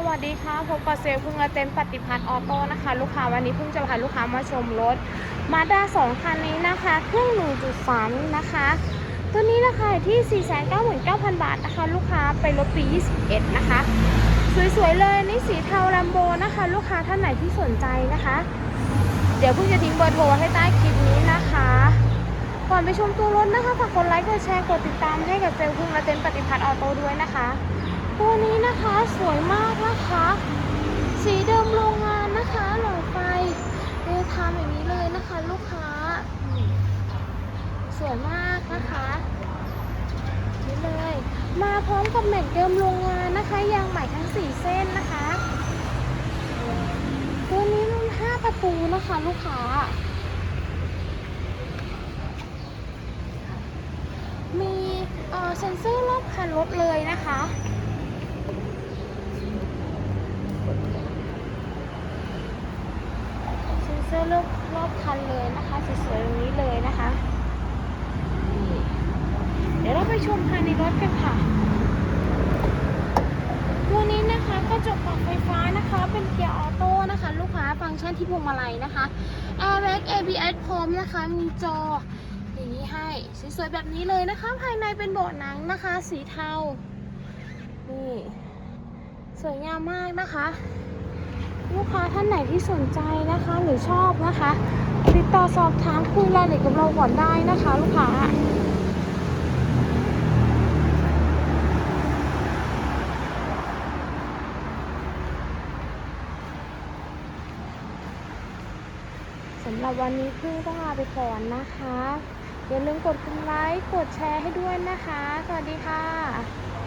สวัสดีค่ะพบกับเซลล์พึ่งและเต็นปฏิพัฒน์ออโต้นะคะ ลูกค้าวันนี้เพิ่งจะพาลูกค้ามาชมรถมาด้า2คันนี้นะคะ เครื่อง 1.3นี่นะคะ ตัวนี้ราคาอยู่ที่ 499,000 บาทนะคะ ลูกค้าไปรถปี 21 นะคะ สวยๆเลยนี่สีเทาลัมโบนะคะ ลูกค้าท่านไหนที่สนใจนะคะ เดี๋ยวเพิ่งจะทิ้งเบอร์โทรไว้ให้ใต้คลิปนี้นะคะก่อนไปชมตัวรถนะคะฝากกดไลค์กดแชร์กดติดตามให้กับเซลล์พึ่งและเต็นปฏิพัฒน์ออโต้ด้วยนะคะ ตัวนี้นะคะสวยมากนะคะ สีเดิมโรงงานนะคะหลอดไฟเดทามอย่างนี้เลยนะคะ ลูกค้า สวยมากนะคะนี่เลย มาพร้อมกับแม็กเดิมโรงงานนะคะยางใหม่ทั้ง4เส้นนะคะ ตัวนี้รุ่น5ประตูนะคะ ลูกค้ามีเอ่อเซ็นเซอร์รอบคันรถเลยนะคะ เซ็นเซอรอบรอบคันเลยนะคะสวยๆตรงนี้เลยนะคะเดี๋ยวเราไปชมภายในรถกันค่ะตัวนี้นะคะกระจกปรับไฟฟ้านะคะ เป็นเกียร์ออโต้นะคะ ลูกค้าฟังก์ชันที่พวงมาลัยนะคะ Airbag ABS พร้อมนะคะ มีจออย่างนี้ให้สวยๆแบบนี้เลยนะคะ ภายในเป็นเบาะหนังนะคะ สีเทานี่สวยงามมากนะคะ ลูกค้าท่านไหนที่สนใจนะคะหรือชอบนะคะ ติดต่อสอบถามคุยรายละเอียดกับเราก่อนได้นะคะ ลูกค้าสำหรับวันนี้พิ่งต้องลาไปก่อนนะคะ อย่าลืมกดไลค์ กดแชร์ให้ด้วยนะคะ สวัสดีค่ะ